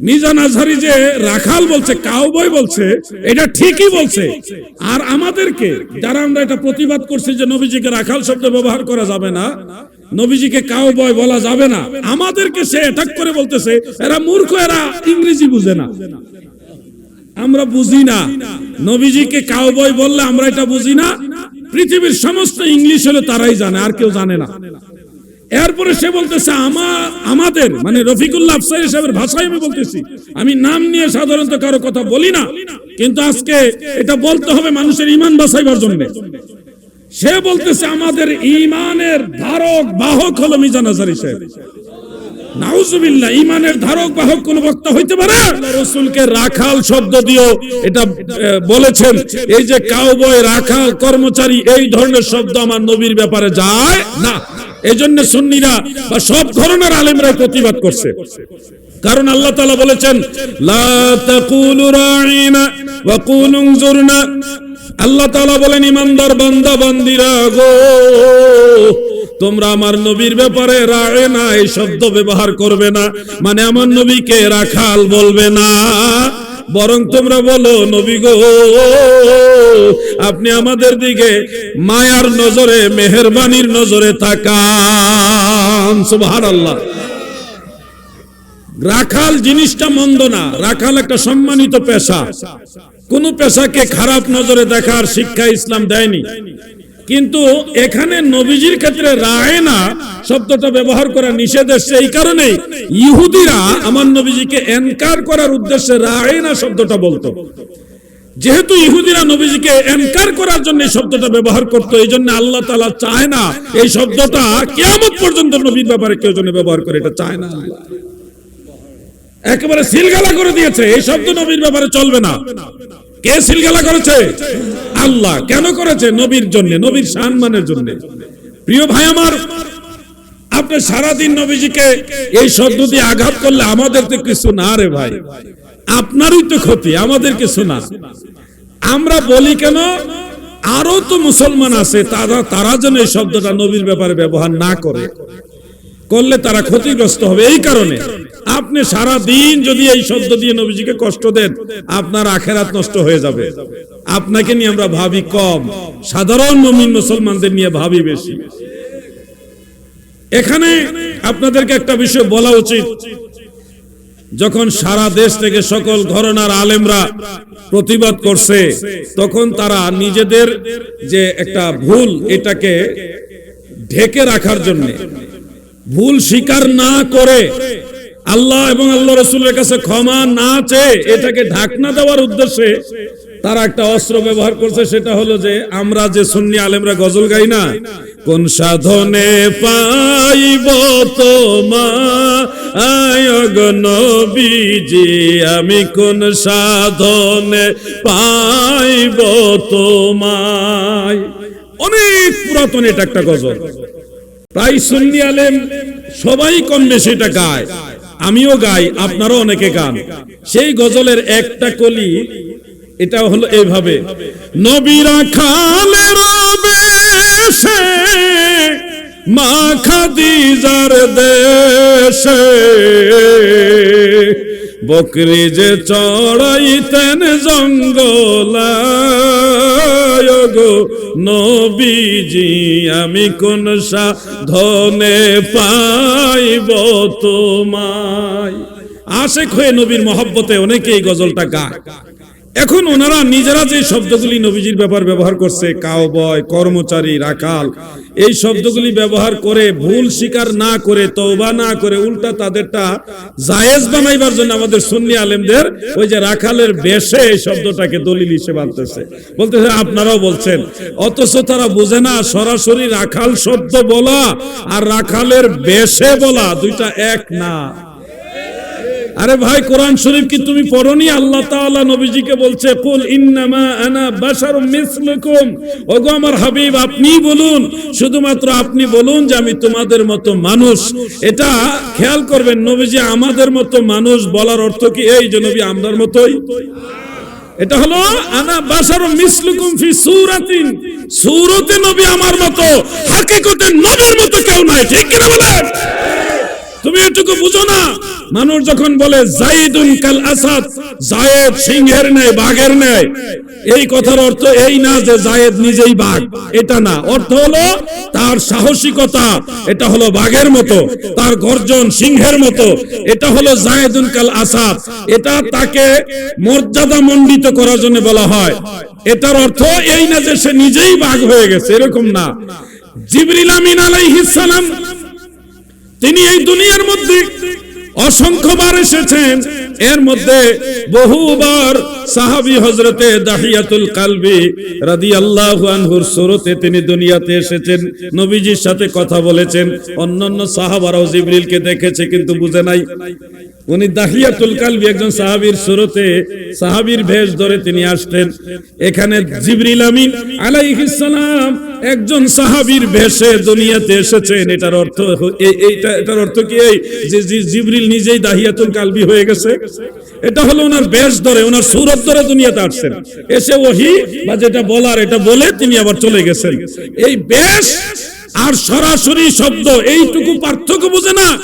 মিজান আজহারি যে রাখাল বলছে, কাউবয় বলছে, এটা ঠিকই বলছে। আর আমাদেরকে, যারা আমরা এটা প্রতিবাদ করছি যে নবীজিকে রাখাল শব্দ ব্যবহার করা যাবে না, নবীজিকে কাউবয় বলা যাবে না। আমাদেরকে সে অ্যাটাক করে বলতেছে, এরা মূর্খ, এরা ইংরেজি বুঝে না। আমরা বুঝি না। নবীজিকে কাউবয় বললে আমরা এটা বুঝি না। পৃথিবীর সমস্ত ইংলিশ হলে তারাই জানে, আর কেউ জানে না। এরপরে সে বলতেছে, আমা, আমাদের মানে রফিকুল্লাহ আফসাই সাহেবের ভাষায় আমি বলতেছি। আমি নাম নিয়ে সাধারণত কারও কথা বলি না, কিন্তু আজকে এটা বলতে হবে মানুষের ইমান বাঁচাইবার জন্য। সে বলতেছে, আমাদের ইমানের ধারক, বাহক হলো মিজান আজারি সাহেব। এই যে কাউবয় রাখাল কর্মচারী, এই ধরনের শব্দ আমার নবীর ব্যাপারে যায় না। এই জন্য সুন্নিরা বা সব ধরনের আলেমরাই প্রতিবাদ করছে। কারণ আল্লাহ তাআলা বলেছেন, লা তাকুলু রাঈনা ওয়া কুলু উনজুরনা আল্লাহ তাআলা বলেন, ইমানদার বান্দা, বান্দিরা গো, তোমরা আমার নবীর ব্যাপারে রায় না, এই শব্দ ব্যবহার করবে না। মানে আমার নবীকে রাখাল বলবে না। বরং তোমরা বলো, নবী গো, আপনি আমাদের দিকে মায়ার নজরে, মেহেরবানির নজরে তাকান। সুবহানাল্লাহ। রাখাল জিনিসটা মন্দ না। রাখাল একটা সম্মানিত পেশা। কোন পেশাকে খারাপ নজরে দেখার শিক্ষা ইসলাম দেয়নি। কিন্তু এখানে নবীজির ক্ষেত্রে রায় না, শব্দটা ব্যবহার করা নিষেধ এসছে এই কারণে ইহুদিরা আমার নবীজিকে এনকার করার উদ্দেশ্যে রায় না শব্দটা বলতো। যেহেতু ইহুদিরা নবীজিকে এনকার করার জন্য এই শব্দটা ব্যবহার করতো, এই জন্য আল্লাহ তালা চায় না এই শব্দটা কেমন পর্যন্ত নবীর ব্যাপারে কেউ জন্য ব্যবহার করে, এটা চায় না। একেবারে সিলগালা করে দিয়েছে, এই শব্দ নবীর ব্যাপারে চলবে না। কে সিলগালা করেছে? আল্লাহ। কেন করেছে? নবীর জন্য, নবীর সম্মানের জন্য। প্রিয় ভাই আমার, আপনি সারাদিন নবীজিকে এই শব্দ দিয়ে আঘাত করলে আমাদের তো কিছু না রে ভাই। আপনারই তো ক্ষতি আমাদের কিছু না আমরা বলি কেন, আরও তো মুসলমান আছে, তারা তারা যেন এই শব্দটা নবীর ব্যাপারে ব্যবহার না করে। করলে তারা ক্ষতিগ্রস্ত হবে। এই কারণে আপনি সারা দিন যদি এই শব্দ দিয়ে নবীজিকে কষ্ট দেন, আপনার আখেরাত নষ্ট হয়ে যাবে। আপনাকে নিয়ে আমরা ভাবি কম। সাধারণ মমিন মুসলমানদের নিয়ে ভাবি বেশি। এখানে আপনাদেরকে একটা বিষয় বলা উচিত। যখন সারা দেশ থেকে সকল ঘরনার আলেমরা প্রতিবাদ করছে, তখন তারা নিজেদের যে একটা ভুল, এটাকে ঢেকে রাখার জন্য ভুল স্বীকার না করে আল্লাহ এবং আল্লাহ রসুলের কাছে ক্ষমা না চেয়ে এটাকে ঢাকনা দেওয়ার উদ্দেশ্যে তারা একটা অস্ত্র ব্যবহার করছে, সেটা হলো যে আমরা যে সুন্নি আলেমরা গজল গাই না, কোন সাধনে পাইব নবীজি, আমি কোন সাধনে পাইব তোমায়। অনেক পুরাতন এটা একটা গজল। প্রায় সুন্নি আলেম সবাই কম বেশি এটা গায়। আমিও গাই, আপনারও অনেকে গান। সেই গজলের একটা কলি, এটা হলো এইভাবে। নবীরা খালের বেশে মা খাদিজার দেশে বকরি যে চড়াইতেন জঙ্গল গো নবীজি, আমি কোন সাধনে পাইব তোমায়? আশেখ হয়ে নবীর মহব্বতে অনেকেই গজলটা গায়। এখন ওনারা নিজেরা যে শব্দগুলি নবীজির ব্যাপার ব্যবহার করছে কাউবয় কর্মচারী রাখাল এই শব্দগুলি ব্যবহার করে ভুল স্বীকার না করে, তওবা না করে উল্টা তাদেরটা জায়েজ বানাইবার জন্য আমাদের সুন্নি আলেমদের ওই যে রাখালের বেশে এই শব্দটাকে দলিল হিসেবে আনতেছে। বলতেছে, আপনারাও বলছেন। অথচ তারা বুঝে না, সরাসরি রাখাল শব্দ বলা আর রাখালের বেশে বলা দুইটা এক না। আরে ভাই, কোরআন শরীফ কি তুমি পড়নি? আল্লাহ তাআলা নবীজিকে বলছে, কুল ইন্নামা আনা বাশারুম মিসলুকুম। ওগো আমার হাবিব, আপনি বলুন, শুধুমাত্র আপনি বলুন যে আমি তোমাদের মতো মানুষ। এটা খেয়াল করবেন, নবীজি আমাদের মতো মানুষ বলার অর্থ কি? এই যে নবী, আমরার মতোই। এটা হলো, আনা বাশারুম মিসলুকুম ফি সূরাতিন। সূরতে নবী আমার মতো, হাকিকতে নবীর মতো কেউ নাই। ঠিক কি না বলেন? তুমি এটুকু বুঝো না? মানুষ যখন বলে, জাইদুন কাল আসাদ জায়েদ সিংহের নেয় বাঘের নেয় এই কথার অর্থ এই না যে জায়েদ নিজেই বাঘ। এটা না। অর্থ হলো তার সাহসিকতা। এটা হলো বাঘের মতো। তার গর্জন সিংহের মতো। এটা হলো জায়েদুন কাল আসাদ। এটা তাকে মর্যাদা মণ্ডিত করার জন্য বলা হয়। এটার অর্থ এই না যে সে নিজেই বাঘ হয়ে গেছে। এরকম না। জিবরিল আমিন আলাইহিস সালাম তিনি এই দুনিয়ার মধ্যে অসংখ্যবার এসেছেন। এর মধ্যে বহুবার সাহাবি হজরতে দাহিয়াতুল কালবি রাদি আনহুর সুরতে তিনি দুনিয়াতে এসেছেন। নবীজির সাথে কথা বলেছেন। অন্যান্য সাহাবারাও জিবরিলকে দেখেছে, কিন্তু বুঝে নাই। উনি দাহিয়াতুল কালবি একজন সাহাবীর সুরতে, সাহাবীর ভেষ ধরে তিনি আসতেন। এখানে জিবরিল আমিন আলাইহিস সালাম একজন সাহাবীর ভেষে দুনিয়াতে এসেছেন। এটার অর্থ এই- এইটা এটার অর্থ কি এই যে জিবরিল নিজেই দাহিয়াতুল কালবি হয়ে গেছে? এটা হলো ওনার বেশ ধরে, ওনার সুরত ধরে দুনিয়াতে আসছেন। এসে ওহি বা যেটা বলার এটা বলে তিনি আবার চলে গেছেন। এই বেশ আর সরাসরি শব্দ, এইটুকু পার্থক্য বুঝে না।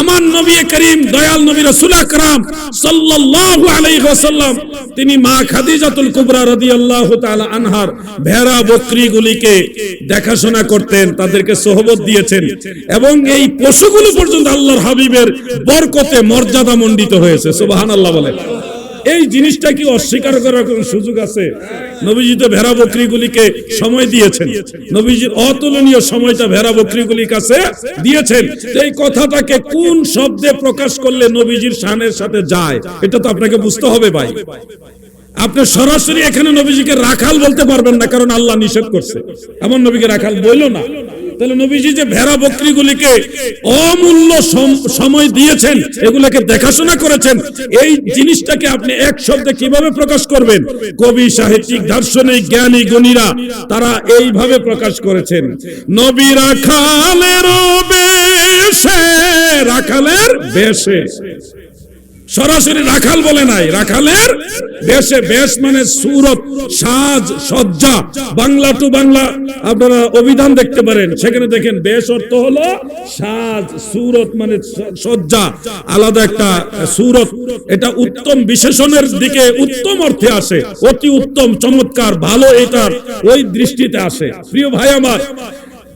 আমার নবী করিম, দয়াল নবী রাসূল আকরাম সাল্লাল্লাহু আলাইহি ওয়াসাল্লাম, তিনি মা খাদিজাতুল কুবরা রাদিয়াল্লাহু তাআলা আনহার ভেড়া বকরিগুলিকে দেখাশোনা করতেন, তাদেরকে সোহবত দিয়েছেন এবং এই পশুগুলো পর্যন্ত আল্লাহর হাবিবের বরকতে মর্যাদা মণ্ডিত হয়েছে। সুবহানাল্লাহ বলে। এই জিনিসটা কি অস্বীকার করার কোনো সুযোগ আছে? নবীজি তো ভেড়া বকরিগুলিকে সময় দিয়েছেন। নবীজির অতুলনীয় সময়টা ভেড়া বকরিগুলির কাছে দিয়েছেন। এই কথাটাকে কোন শব্দে প্রকাশ করলে নবীজির শানের সাথে যায়? এটা তো আপনাকে বুঝতে হবে ভাই। আপনি সরাসরি এখানে নবীজিকে রাখাল বলতে পারবেন না, কারণ আল্লাহ নিষেধ করছে। এমন নবীকে রাখাল বইল না। তাহলে নবীজি যে ভেড়া বকরিগুলিকে অমূল্য সময় দিয়েছেন, এগুলোকে দেখাশোনা করেছেন, এই জিনিসটাকে আপনি এক শব্দে কীভাবে প্রকাশ করবেন? কবি, সাহিত্যিক, দার্শনিক, জ্ঞানী, গুণীরা, তারা এইভাবে প্রকাশ করেছেন। নবী রাখালের বেশে রাখালের বেশে। সরাসরি রাখাল বলে নাই। রাখালের বেশে বেশ মানে সুরত, সাজ, সজ্জা, বাংলা টু বাংলা আপনারা অভিধান দেখতে পারেন। সেখানে দেখেন বেশ অর্থ হলো সাজ, সুরত মানে সজ্জা। আলাদা একটা সুরত। এটা উত্তম বিশেষণের দিকে উত্তম অর্থে আসে। অতি উত্তম, চমৎকার, ভালো এটার ওই দৃষ্টিতে আসে। প্রিয় ভাই আমার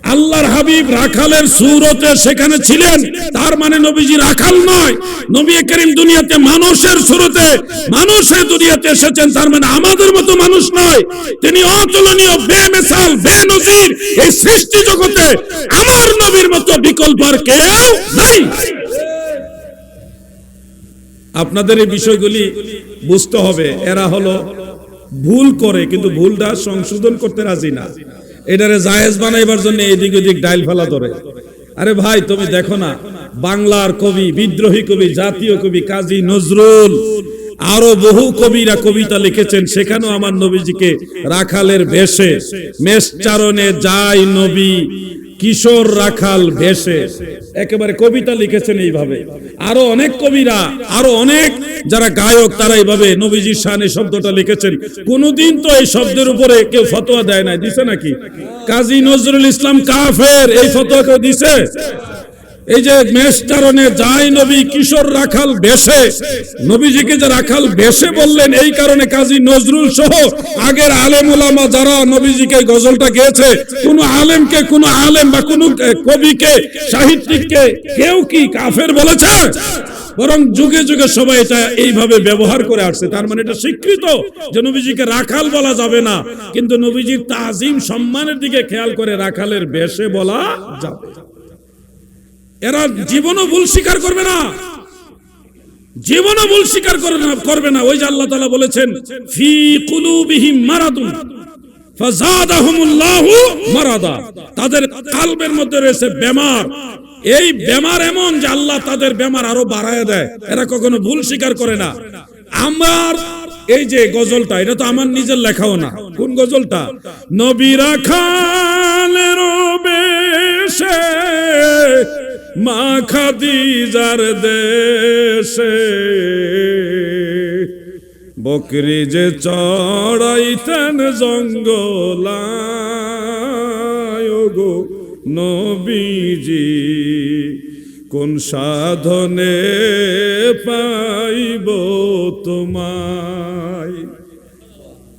আল্লাহর হাবিব রাখালের সুরতে সেখানে ছিলেন। তার মানে নবীজি রাখাল নয়। নবী করিম দুনিয়াতে মানুষের সুরতে, মানুষের দুনিয়াতে এসেছেন। তার মানে আমাদের মতো মানুষ নয়। তিনি অতুলনীয়, বেমেসাল, বেনজির এই সৃষ্টি জগতে আমার নবীর মতো বিকল্প আর কেউ নাই। আপনাদের এই বিষয়গুলি বুঝতে হবে। এরা হলো ভুল করে, কিন্তু ভুলটা সংশোধন করতে রাজি না। এটারে জায়েজ বানাইবার জন্য এদিক ওদিক ডাইল ফেলা ধরে। আরে ভাই, তুমি দেখো না, বাংলার কবি, বিদ্রোহী কবি, জাতীয় কবি কাজী নজরুল, আরও বহু কবিরা কবিতা লিখেছেন, সেখানেও আমার নবীজিকে রাখালের বেশে মেষচারণে যায় নবী কিশোর রাখাল ভেসে। একেবারে কবিতা লিখেছেন এইভাবে। আরও অনেক কবিরা, আরও অনেক যারা গায়ক, তারা এইভাবে নবীজির এই শব্দটা লিখেছেন। কোনদিন তো এই শব্দের উপরে কেউ ফতোয়া দেয় নাই। দিছে নাকি? কাজী নজরুল ইসলাম কাফের, এই ফতোয়া কেউ দিছে? এই যে মেষচারণে যায় নবী কিশোর রাখাল বেশে, নবীজিকে যে রাখাল বেশে বললেন, এই কারণে কাজী নজরুল সহ আগের যারা নবীজিকে গজলটা গেয়েছে, কোন আলেমকে, কোন আলেম বা কোন কবিকে, সাহিত্যিককে কেউ কি কাফের বলেছে? বরং যুগে যুগে সবাই এটা এইভাবে ব্যবহার করে আসছে। তার মানে এটা স্বীকৃত যে নবীজিকে রাখাল বলা যাবে না, কিন্তু নবীজির তাজিম সম্মানের দিকে খেয়াল করে রাখালের বেশে বলা যাবে এরা জীবনও ভুল স্বীকার করবে না। জীবনও ভুল স্বীকার করবে না করবে না। ওই যে আল্লাহ তাআলা বলেছেন, ফি কুলুবিহিম মারাদুন, ফাজাদাহুমুল্লাহু মারাদা। তাদের কালবের মধ্যে রয়েছে বেমার। এই বেমার এমন যে আল্লাহ তাদের বেমার আরও বাড়ায় দেয়। এরা কখনো ভুল স্বীকার করে না। আমার এই যে গজলটা, এটা তো আমার নিজের লেখাও না। কোন গজলটা? নবীরা খালের বেশে মা খাদিজার দেশে। বকরি যে চড়াইতেন জঙ্গলায় গো নবীজি, কোন সাধনে পাইব তোমায়?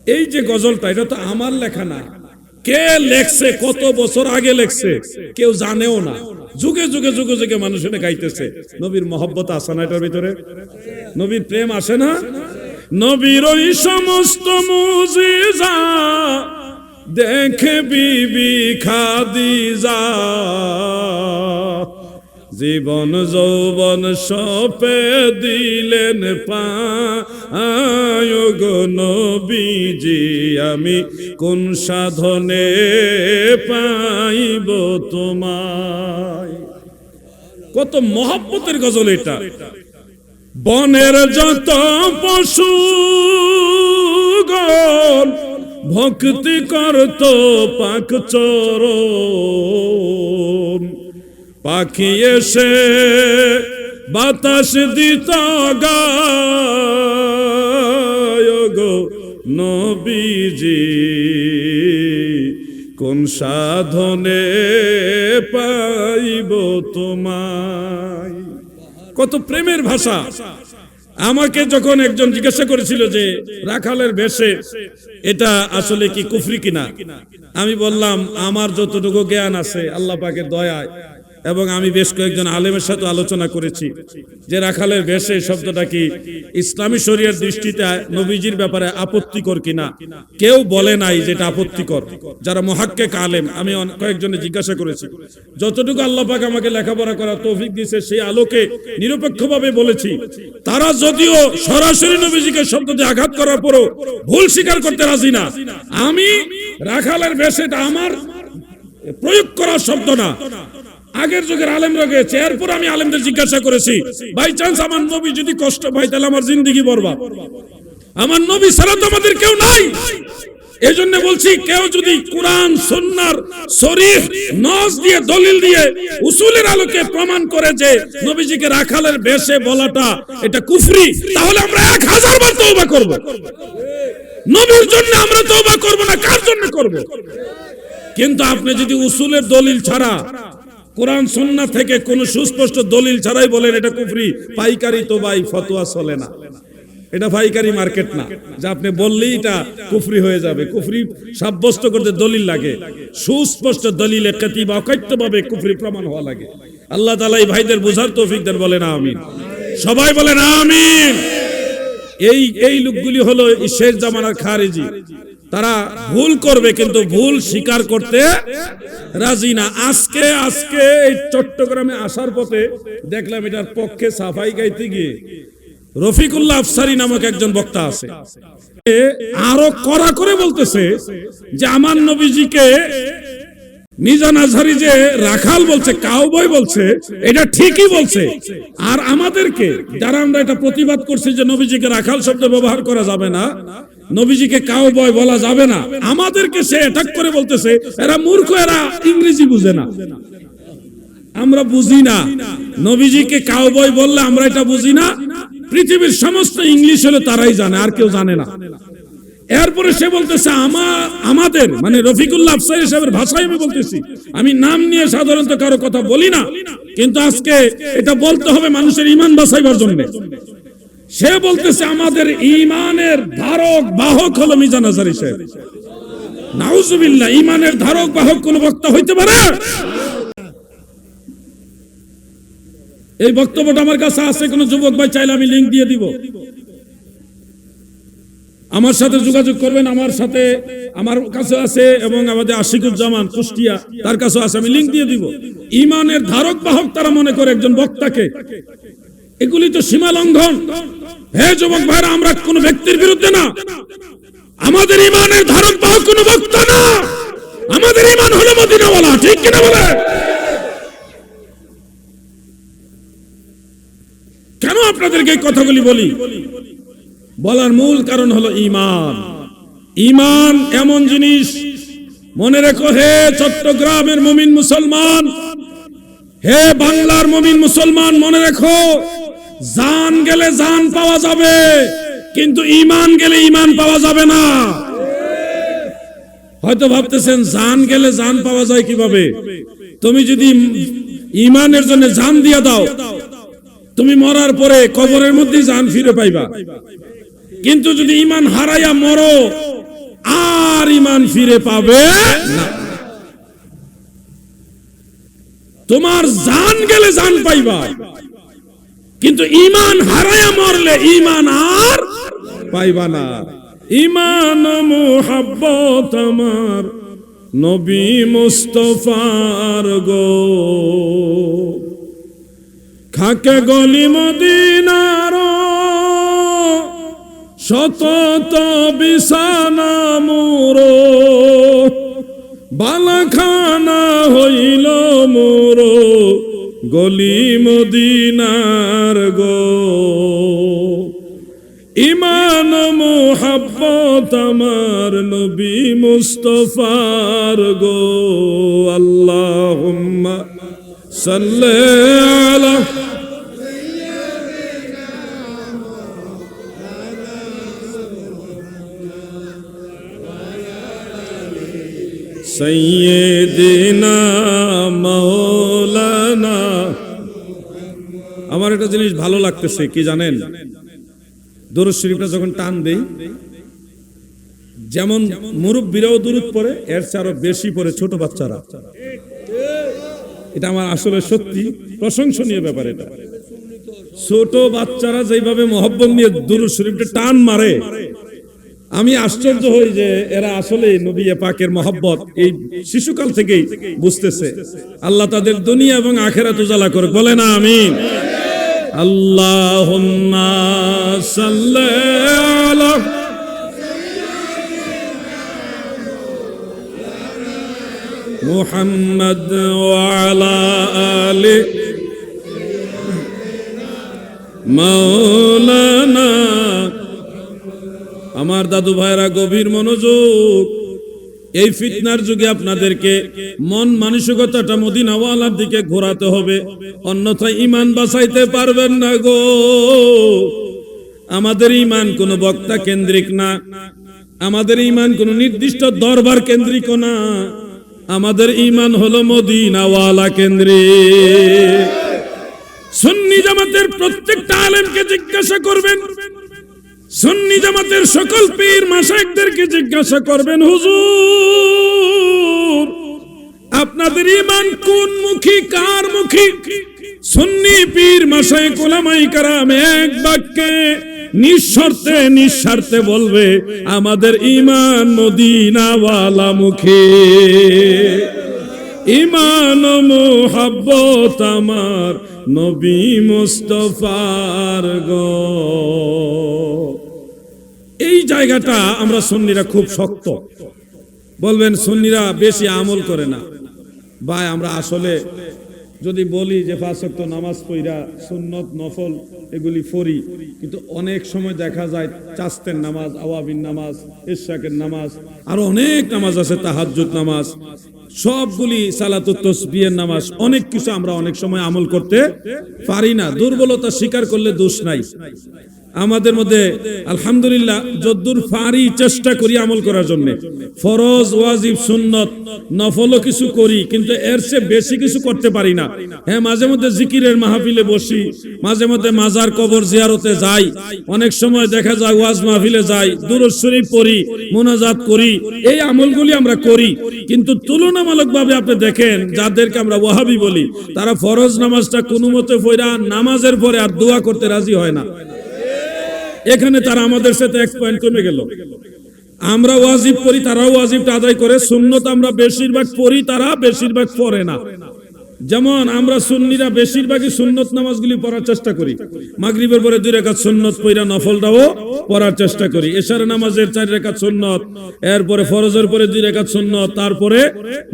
এই যে গজলটা, এটা তো আমার লেখা না। কে লেখছে, কত বছর আগে লেখছে, কেউ জানেও না। যুগে যুগে যুগে যুগে মানুষ এটা গাইতেছে। নবীর মহব্বত আসে না এটার ভিতরে? নবীর প্রেম আসে না? নবীর ওই সমস্ত দেখে বিবি খাদিজা। জীবন যৌবন সপে দিলেন পায়গ নবীজি, আমি কোন সাধনে পাইব তোমায়? কত মহাব্বতের গজল এটা। বনের যত পশু ভক্তি করত পাক চরণ। পাখি এসে বাতাস দিত গো নবীজি, কোন সাধনে পাইব তোমায়? কত প্রেমের ভাষা। আমাকে যখন একজন জিজ্ঞাসা করেছিল যে, রাখালের বেশে, এটা আসলে কি কুফরি কিনা? আমি বললাম, আমার যতটুকু জ্ঞান আছে, আল্লাহ পাকের দয়ায়। এবং আমি বেশ কয়েকজন আলেমের সাথে আলোচনা করেছি যে রাখালের বেশে শব্দটা কি? ইসলামী শরিয়ার দৃষ্টিতে নবীজির ব্যাপারে আপত্তিকর কিনা? কেউ বলে নাই যেটা আপত্তিকর। যারা মহাক্কে আলেম, আমি কয়েকজনে জিজ্ঞাসা করেছি। যতটুকু আল্লাহ পাক আমাকে লেখাপড়া করা তৌফিক দিয়েছে, সেই আলোকে নিরপেক্ষভাবে বলেছি, তারা যদিও সরাসরি নবীজিকে শব্দ দিয়ে আঘাত করার পরও ভুল স্বীকার করতে রাজি না। আমি রাখালের বেশেটা আমার প্রয়োগ করার শব্দ না। আগের যুগের আলেমরা গেছে, এরপর আমি আলেমদের জিজ্ঞাসা করেছি বাই চান্স আমার নবী যদি কষ্ট পাই তাহলে আমার জিন্দগি বরবাদ। আমার নবী ছাড়া তো আমাদের কেউ নাই। এই জন্য বলছি, কেউ যদি কোরআন সন্ন্যার শরীফ নজ দিয়ে, দলিল দিয়ে উসুলের আলোকে প্রমাণ করে যে নবীজিকে রাখালের বেশে বলাটা এটা কুফরি, তাহলে আমরা এক হাজার বার তওবা করব। নবীর জন্য আমরা তওবা করব না, কার জন্য করব? কিন্তু আপনি যদি উসুলের দলিল ছাড়া কোরআন সন্না থেকে কোন সুস্পষ্ট দলিল ছাড়াই বলেন এটা কুফরি, পাইকারি তো ভাই ফতোয়া চলে না। এটা পাইকারি মার্কেট না। যা আপনি বললেই এটা কুফরি হয়ে যাবে। কুফরি সাব্যস্ত করতে দলিল লাগে। সুস্পষ্ট দলিলে কেতিবা অকৈত্যভাবে কুফরি প্রমাণ হওয়া লাগে। আল্লাহ তালা এই ভাইদের বুঝার তৌফিক দেন, বলেন আমিন। সবাই বলেন আমিন। এই এই লোকগুলি হলো শেষ জামানার খারেজি। তারা ভুল করবে, কিন্তু ভুল স্বীকার করতে রাজি না। আজকে আজকে এই চট্টগ্রামে আসার পথে দেখলাম এটার পক্ষে সাফাই গাইতে গিয়ে রফিকুল্লাহ আফসারি নামক একজন বক্তা আছে। আরও কড়া করে বলতেছে যে, আমার নবীজিকে মিজান আজহারি যে রাখাল বলছে, কাউবয় বলছে, এটা ঠিকই বলছে। আর আমাদেরকে, যারা আমরা এটা প্রতিবাদ করছি যে, নবীজিকে রাখাল শব্দ ব্যবহার করা যাবে না নবীজিকে কাউবয় বলা যাবে না। আমাদেরকে সে অ্যাটাক করে বলতেছে, এরা মূর্খ, এরা ইংরেজি বুঝে না। আমরা বুঝি না। নবীজিকে কাউবয় বললে আমরা এটা বুঝি না। পৃথিবীর সমস্ত ইংলিশ হলে তারাই জানে, আর কেউ জানে না। এরপরে সে বলতেছে আমার আমাদের মানে রফিকুল্লাহ আফসাই সাহেবের ভাষায় আমি বলতেছি। আমি নাম নিয়ে সাধারণত কারও কথা বলি না, কিন্তু আজকে এটা বলতে হবে মানুষের ইমান বাঁচাইবার জন্য। সে বলতেছে, আমাদের ইমানের ধারক বাহক হলো মিজান আজারি সাহেব। নাউজুবিল্লাহ ইমানের ধারক বাহক কোন বক্তা হইতে পারে? এই বক্তব্যটা আমার কাছে আছে, কোন যুবক ভাই চাইলে আমি লিঙ্ক দিয়ে দিব। আমার সাথে যোগাযোগ করবেন, আমার সাথে, আমার কাছে আছে এবং আমাদের আশিকুজ্জামান কুষ্টিয়া, তার কাছে আছে, আমি লিঙ্ক দিয়ে দিব। ইমানের ধারক বাহক তারা মনে করে একজন বক্তাকে। এগুলি তো সীমা লঙ্ঘন। হে যুবক ভাইরা, আমরা কোন ব্যক্তির বিরুদ্ধে না। আমাদের ইমানের ধারক বাহক কোন বক্তা না। আমাদের ইমান হলো মদিনাওয়ালা, ঠিক কিনা বলে? কেন আপনাদেরকে এই কথাগুলি বলি? বলার মূল কারণ হলো ইমান। ইমান এমন জিনিস, মনে রেখো, হে চট্টগ্রামের মুমিন মুসলমান, হে বাংলার মুমিন মুসলমান, মনে রেখো জান গেলে জান পাওয়া যাবে, কিন্তু ইমান গেলে ইমান পাওয়া যাবে না। হয়তো ভাবতেছেন, জান গেলে জান পাওয়া যায় কীভাবে? তুমি যদি ইমানের জন্য জান দিয়া দাও, তুমি মরার পরে কবরের মধ্যে জান ফিরে পাইবা। কিন্তু যদি ইমান হারাইয়া মরো, আর ইমান ফিরে পাবে তোমার জান গেলে জান পাইবা। কিন্তু ইমান হারাইয়া মরলে ইমান আর পাইবা না। ইমান মোহাব্বত আমার নবী মুস্তফার গো। খাকে গলি মদিনার শতত বিছানা মোরো। বালাখানা হইল মোর। গলি মদিনার গো। ইমান মোহাব্বত আমার নবী মুস্তফার গো। আল্লাহ সাল্লে আলা মৌলানা একটা জিনিস ভালো লাগতেছে, কি জানেন? দরুদ শরীফটা যখন টান দেই, যেমন মুরব্বীরাও দূরত পড়ে, এর চেয়ে আরও বেশি পড়ে ছোট বাচ্চারা। এটা আমার আসলে সত্যি প্রশংসনীয় ব্যাপার এটা। ছোট বাচ্চারা যেভাবে মহব্বত নিয়ে দুরুদ শরীফটা টান মারে, আমি আশ্চর্য হই যে এরা আসলে নবী পাকের মহব্বত এই শিশুকাল থেকেই বুঝতেছে। আল্লাহ তাদের দুনিয়া এবং আখেরাত উজালা করে বলে না আমিন। সাল্লি আলা মুহাম্মদ ওয়া আলা আলি মাওলানা। আমার দাদু ভাইরা গভীর মনোযোগ এই ফিতনার যুগে আপনাদেরকে মন মানসিকতাটা মদিনাওয়ালার দিকে ঘোরাতে হবে অন্যথায় ইমান বাঁচাইতে পারবেন না গো। আমাদের ইমান কোন বক্তা কেন্দ্রিক না, আমাদের ইমান কোন নির্দিষ্ট দরবার কেন্দ্রিক না, আমাদের ইমান হলো মদিনাওয়ালা কেন্দ্রিক। সুন্নি জামাতের প্রত্যেকটা আলেমকে জিজ্ঞাসা করবেন সুন্নি জামাতের সকল পীর মাসাইকদেরকে জিজ্ঞাসা করবেন, হুজুর, আপনাদের ইমান কোন মুখী, কার মুখী? সুন্নি পীর মাসাই কোলামাই কারাম এক বাক্যে নিঃশর্তে নিঃস্বার্থে বলবে, আমাদের ইমান মদিনাওয়ালা মুখে। ইমান মোহাব্বত আমার নবী মুস্তফার গো। এই জায়গাটা আমরা সন্নিরা খুব শক্ত। বলবেন, সন্নিরা বেশি আমল করে না। ভাই, আমরা আসলে যদি বলি যে ফাঁসক্ত নামাজ পইরা সুন্নত, নফল, এগুলি ফরি কিন্তু অনেক সময় দেখা যায় চাস্তের নামাজ আওয়াবিন নামাজ ইশাকের নামাজ, আরও অনেক নামাজ আছে, তাহাজ্জুদ নামাজ, সবগুলি সালাতুত তসবিহের নামাজ, অনেক কিছু আমরা অনেক সময় আমল করতে পারি না। দুর্বলতা স্বীকার করলে দোষ নাই। আমাদের মধ্যে, আলহামদুলিল্লাহ, যদ্দুর ফারি চেষ্টা করি আমল করার জন্য। ফরজ, ওয়াজিব, সুন্নত, নফলও কিছু করি, কিন্তু এর চেয়ে বেশি কিছু করতে পারি না। হ্যাঁ মাঝে মধ্যে জিকিরের মাহফিলে বসি, মাঝে মধ্যে মাজার কবর জিয়ারতে যাই। অনেক সময় দেখা যায় ওয়াজ মাহফিলে যাই, দুরুদ শরীফ পড়ি, মোনাজাত করি, এই আমলগুলি আমরা করি। কিন্তু তুলনামূলকভাবে আপনি দেখেন, যাদেরকে আমরা ওয়াহাবি বলি, তারা ফরজ নামাজটা কোনো মতে পড়া নামাজের পরে আর দোয়া করতে রাজি হয় না। এখানে তারা আমাদের সাথে এক পয়েন্ট কমে গেল। আমরা ওয়াজিব করি তারাও ওয়াজিবটা আদায় করে। শূন্যতা আমরা বেশিরভাগ পড়ি, তারা বেশিরভাগ পড়ে না। যেমন আমরা সুন্নিরা বেশিরভাগই সুন্নত নামাজগুলি পড়ার চেষ্টা করি। মাগরিবের পরে দুই রেখাত সুন্নত পইরা নফলটাও পড়ার চেষ্টা করি। এশার নামাজের চার রেখাত সুন্নত, এরপরে ফরজের পরে দুই রেখাত সুন্নত, তারপরে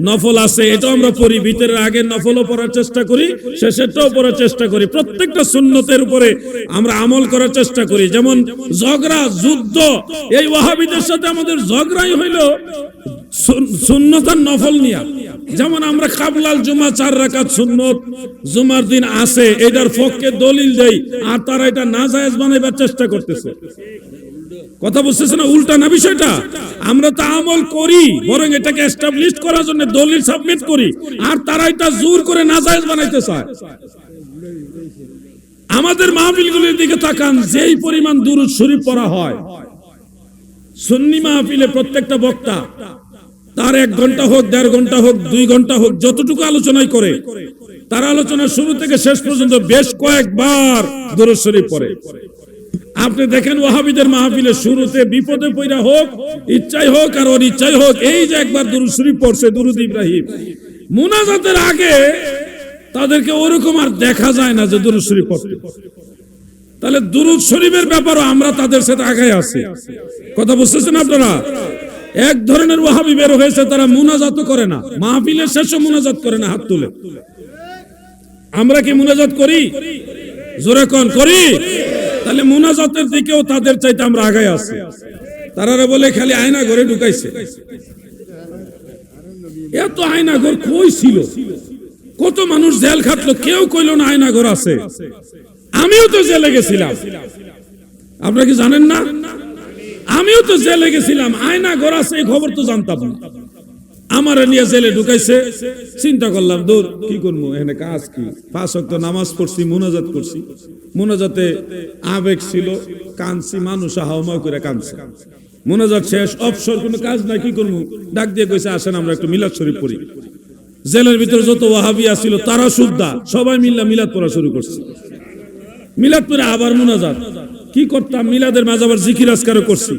নফল আছে। এটাও আমরা পড়ি। ভিতরের আগে নফলও পড়ার চেষ্টা করি, শেষেরটাও পড়ার চেষ্টা করি। প্রত্যেকটা সুন্নতের উপরে আমরা আমল করার চেষ্টা করি। যেমন ঝগড়া, যুদ্ধ, এই ওয়াহাবিদের সাথে আমাদের ঝগড়াই হইল সুন্নত আর নফল নিয়া। যেমন আমরা কাবলাল জুমা চার রাকাত সুন্নত। জুমার দিন আছে, এটার পক্ষে দলিল দেই, আর তারা এটা না জায়েজ বানাইবার চেষ্টা করতেছে। কথা বুঝতেছে না উল্টা না বিষয়টা? আমরা আমল করি, বরং এটাকে এস্টাবলিশ করার জন্য দলিল সাবমিট করি, আর তারা এটা জোর করে নাজায়েজ বানাইতে চায়। আমাদের মাহফিলগুলির দিকে তাকান, যেই পরিমাণ দুরুদ শরীফ পড়া হয়। সুন্নি মাহফিলে প্রত্যেকটা বক্তা তার এক ঘণ্টা হোক, দেড় ঘণ্টা হোক, দুই ঘণ্টা হোক, যতটুকু আলোচনাই করে, তার আলোচনা শুরু থেকে শেষ পর্যন্ত বেশ কয়েকবার দুরুদ শরীফ পড়ে। আপনি দেখেন ওয়াহাবিদের মাহফিলে শুরুতে বিপদে পইরা হোক, ইচ্ছাই হোক আর ওর ইচ্ছাই হোক, এই যে একবার দুরুদ পড়ছে, দুরুদ ইব্রাহিম। মুনাজাতের আগে তাদেরকে ওরকম আর দেখা যায় না যে দুরুদ পড়তে। তাহলে দুরুদ শরীফের ব্যাপারও আমরা তাদের সাথে আগায় আছি। কথা বুঝতেছেন আপনারা? এক ধরনের ওয়াহাবি বের হয়েছে, তারা মুনাজাত করে না। মাহফিলের শেষে মুনাজাত করে না হাত তুলে। আমরা কি মুনাজাত করি? জোরে কোন, করি? তাহলে মুনাজাতের দিকেও তাদের চাইতে আমরা আগায় আছি। তারা বলে, খালি আয়না ঘরে ঢুকাইছে। এত আয়না ঘর কই ছিল? কত মানুষ জেল খাটলো, কেউ কইলো না আয়না ঘর আছে। আমিও তো জেলে গেছিলাম। আপনারা কি জানেন না? আমিও তো জেলে গেছিলাম। আয়না ঘর আছে, এই খবর তো জানতাম না। আমার নিয়ে জেলে ঢুকাইছে। চিন্তা করলাম, দূর, কি করব? এখানে কাজ কি? পাঁচ অক্ট নামাজ পড়ছি, মোনাজাত করছি। মোনাজাতে আবেগ ছিল কানছি মানুষ হাওমা করে কানছে মোনাজাত শেষ, অবসর, কোনো কাজ নাই, কি করব? ডাক দিয়ে কইছে, আসেন, আমরা একটু মিলাদ শরীফ পড়ি। জেলের ভিতরে যত ওয়াহাবি ছিল তারা সুদ্ধা সবাই মিল্লা মিলাদ পড়া শুরু করছে। মিলাদ পরে আবার মোনাজাত। কি করতাম? মিলাদের মাঝে আবার জিকির আসকারও করছি।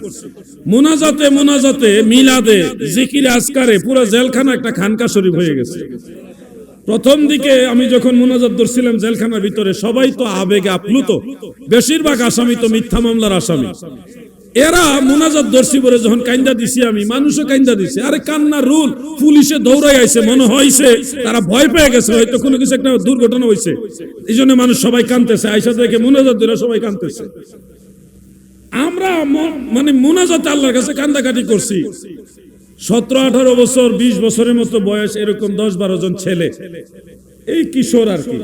মোনাজাতে মোনাজাতে মিলাদে জিকির আসকারে পুরো জেলখানা একটা খানকা শরীফ হয়ে গেছে। প্রথম দিকে আমি যখন মোনাজাত ধরছিলাম জেলখানার ভিতরে, সবাই তো আবেগে আপ্লুত। বেশিরভাগ আসামি তো মিথ্যা মামলার আসামি। এরা মোনাজাত দর্শি বলে যখন কান্দা দিছি আমি, মানুষও কান্দা দিছে। আরে কান্না রুল, পুলিশে দৌড়াই আইছে, মনে হয়েছে তারা ভয় পেয়ে গেছে, হয়তো কোনো কিছু একটা দুর্ঘটনা হয়েছে এই জন্য মানুষ সবাই কানতেছে আইসা থেকে মোনাজাত ধরে সবাই কানতেছে আমরা মানে মোনাজাতে আল্লাহর কাছে কান্দাকাটি করছি। সতেরো আঠারো বছর, বিশ বছরের মতো বয়স, এরকম দশ বারো জন ছেলে। এই কিশোর আর কি।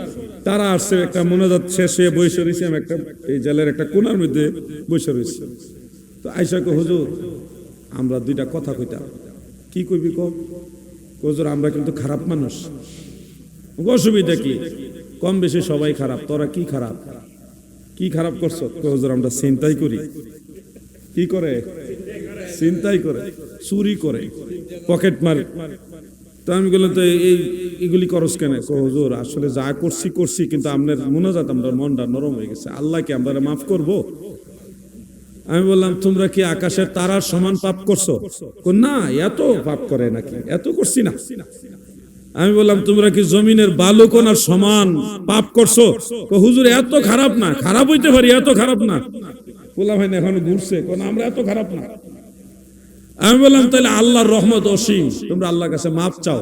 তারা আসছে একটা মোনাজাত শেষ বসে রয়েছে, আমি একটা এই জেলের একটা কোনার মধ্যে বসে রয়েছে। তো আইসাকে হুজুর, আমরা দুইটা কথা কইতাম। কি কইবি ক হুজুর, আমরা কিন্তু খারাপ মানুষ। অসুবিধা কি? কম বেশি সবাই খারাপ, তোরা কি খারাপ? কি খারাপ করছ? হুজুর, আমরা চিন্তাই করি। কি করে? চিন্তাই করে, চুরি করে, পকেট মারে। তো আমি বললাম, তো এই এগুলি করস কেন? হুজুর, আসলে যা করছি করছি, কিন্তু আপনার মনে যাত আমরা মনটা নরম হয়ে গেছে। আল্লাহকে আমরা মাফ করব? আমি বললাম, তোমরা কি আকাশের তারার সমান পাপ করছ? না, এত পাপ করে নাকি? এত করছি না। আমি বললাম, তোমরা কি জমিনের বালুকোনার সমান পাপ করছ? হুজুর, এত খারাপ না, খারাপ হইতে পারি, এত খারাপ না। বললাম, হয়, না, এখন ঘুরছে। কোন আমরা এত খারাপ না। আমি বললাম তাহলে আল্লাহর রহমত অসীম। তোমরা আল্লাহর কাছে মাফ চাও,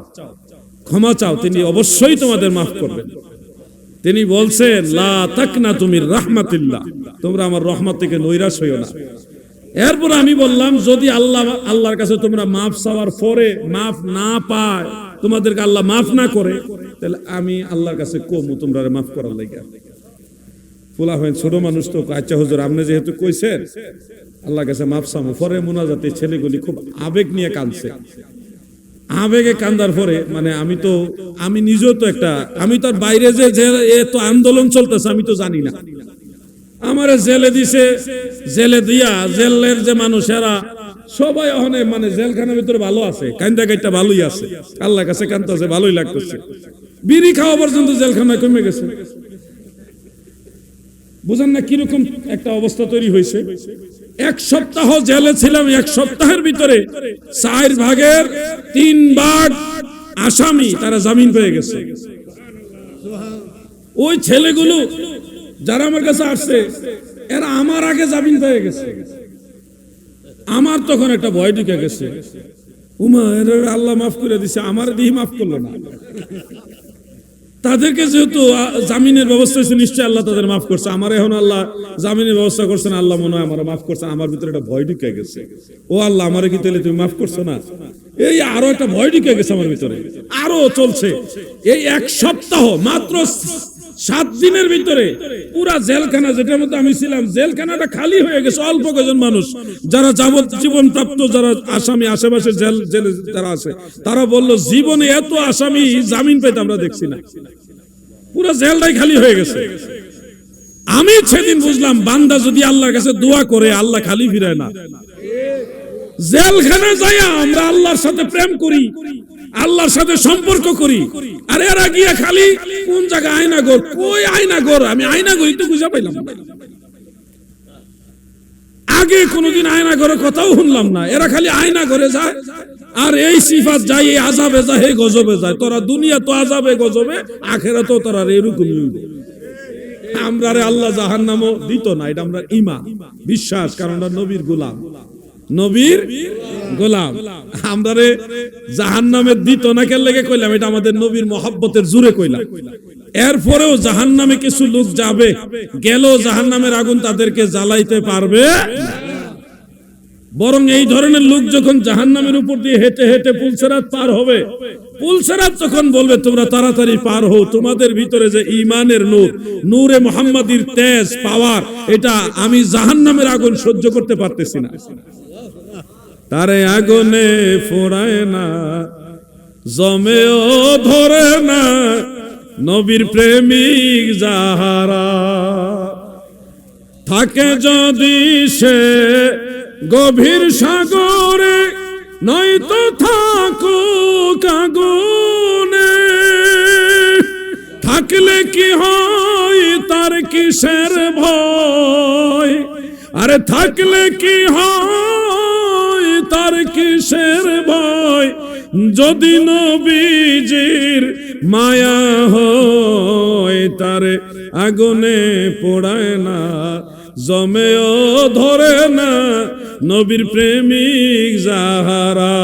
ক্ষমা চাও। তিনি অবশ্যই তোমাদের মাফ করবেন। তিনি বলছেন, লা তাকনা তুমি রাহমাতিল্লাহ। তোমরা আমার রহমত থেকে নৈরাশ হইও না। এরপর আমি বললাম, যদি আল্লাহ, আল্লাহর কাছে তোমরা মাফ চাওয়ার পরে মাফ না পায়, তোমাদেরকে আল্লাহ মাফ না করে, তাহলে আমি আল্লাহর কাছে কমু তোমরা মাফ করার লাগে। ফুলা হয় ছোট মানুষ তো আচ্ছা হুজুর, আপনি যেহেতু কইছেন, আল্লাহর কাছে মাফ চামো পরে মোনাজাতে ছেলেগুলি খুব আবেগ নিয়ে কাঁদছে। আবেগে কান্দার পরে মানে আমি তো, আমি নিজেও তো একটা, আমি তো আর বাইরে যে এত আন্দোলন চলতেছে, আমি তো জানি না। আমার জেলে দিছে, জেলে দিয়া জেলের যে মানুষেরা, সবাই ওখানে মানে জেলখানার ভিতরে ভালো আছে, কান্দা কাইটা ভালোই আছে। আল্লাহর কাছে কান্দতেছে ভালোই লাগতেছে। বিড়ি খাওয়া পর্যন্ত জেলখানায় কমে গেছে। বুঝেন না কীরকম একটা অবস্থা তৈরি হয়েছে? এক সপ্তাহ জেলে ছিলাম, এক সপ্তাহের ভিতরে চার ভাগের তিন ভাগ আসামি তারা জামিন পেয়ে গেছে। ওই ছেলেগুলো যারা আমার কাছে আসছে, এরা আমার আগে জামিন পেয়ে গেছে। আমার তখন একটা ভয় ঢুকে গেছে। উমা এরা আল্লাহ মাফ করে দিছে, আমার দিহি মাফ করল না। তাদেরকে যেহেতু জামিনের ব্যবস্থা হয়েছে, নিশ্চয়ই আল্লাহ তাদের মাফ করছে। আমার এখন আল্লাহ জামিনের ব্যবস্থা করছেন আল্লাহ মনে হয় আমার মাফ করছেন আমার ভিতরে একটা ভয় ঢুকে গেছে। ও আল্লাহ, আমার কি তাহলে তুমি মাফ করছ না? এই আরও একটা ভয় ঢুকে গেছে আমার ভিতরে। আরও চলছে। এই এক সপ্তাহ মাত্র সাত দিনের ভিতরে পুরা জেলখানা, যেটার মধ্যে আমি ছিলাম, জেলখানাটা খালি হয়ে গেছে, অল্প কজন মানুষ। যারা জীবন প্রাপ্ত, যারা আসামি, আশেপাশে জেল, জেলে যারা আছে, তারা বলল, জীবনে এত আসামি জামিন পেতে আমরা দেখছি না। পুরো জেলটাই খালি হয়ে গেছে। আমি সেদিন বুঝলাম, বান্দা যদি আল্লাহর কাছে দোয়া করে, আল্লাহ খালি ফিরায় না। জেলখানা যাইয়া আমরা আল্লাহর সাথে প্রেম করি। আল্লাহর সাথে সম্পর্ক করি। আর এরা গিয়া খালি, কোন জায়গায় আয়না ঘর? কই আয়না ঘর? আমি আয়না ঘর একটু বুঝা পাইলাম আগে কোনোদিন আয়না ঘরে কথাও শুনলাম না। এরা খালি আয়না ঘরে যায়, আর এই সিফাত যায়, এই আজাবে যায়, এই গজবে যায়। তোরা দুনিয়া তো আজাবে গজবে আখেরা তো তোরা এরকমই হইবে। আমরা আল্লাহ জাহান নামও দিত না, এটা আমরা ইমান বিশ্বাস, কারণ নবীর গোলাম। নবীর গোলাম। আমরা রে জাহান নামে দিত না কে লেগে কইলাম, এটা আমাদের নবীর মহাব্বতের জুড়ে কইলাম। এরপরেও জাহান নামে কিছু লোক যাবে গেল জাহান নামের আগুন তাদেরকে জ্বালাইতে পারবে বরং এই ধরনের লোক যখন জাহান নামের উপর দিয়ে হেঁটে হেঁটে পুলসেরাত পার হবে, পুলসেরাত যখন বলবে, তোমরা তাড়াতাড়ি পার হও, তোমাদের ভিতরে যে ইমানের নূর, নূরে মোহাম্মদীর তেজ, পাওয়ার, এটা আমি জাহান নামের আগুন সহ্য করতে পারতেছি না। তারে আগুনে ফোড়ায় না, জমেও ধরে না নবীর প্রেমিক যাহারা। থাকে যদি সে গভীর সাগরে, নয়তো থাকো কাগুনে থাকলে কি হয় তার কিসের ভয়? আরে থাকলে কি হয় তার কিসের ভয়? যদি নবীজির মায়া হয়, তার আগুনে পোড়ায় না, জমেও ধরে না নবীর প্রেমিক যাহারা।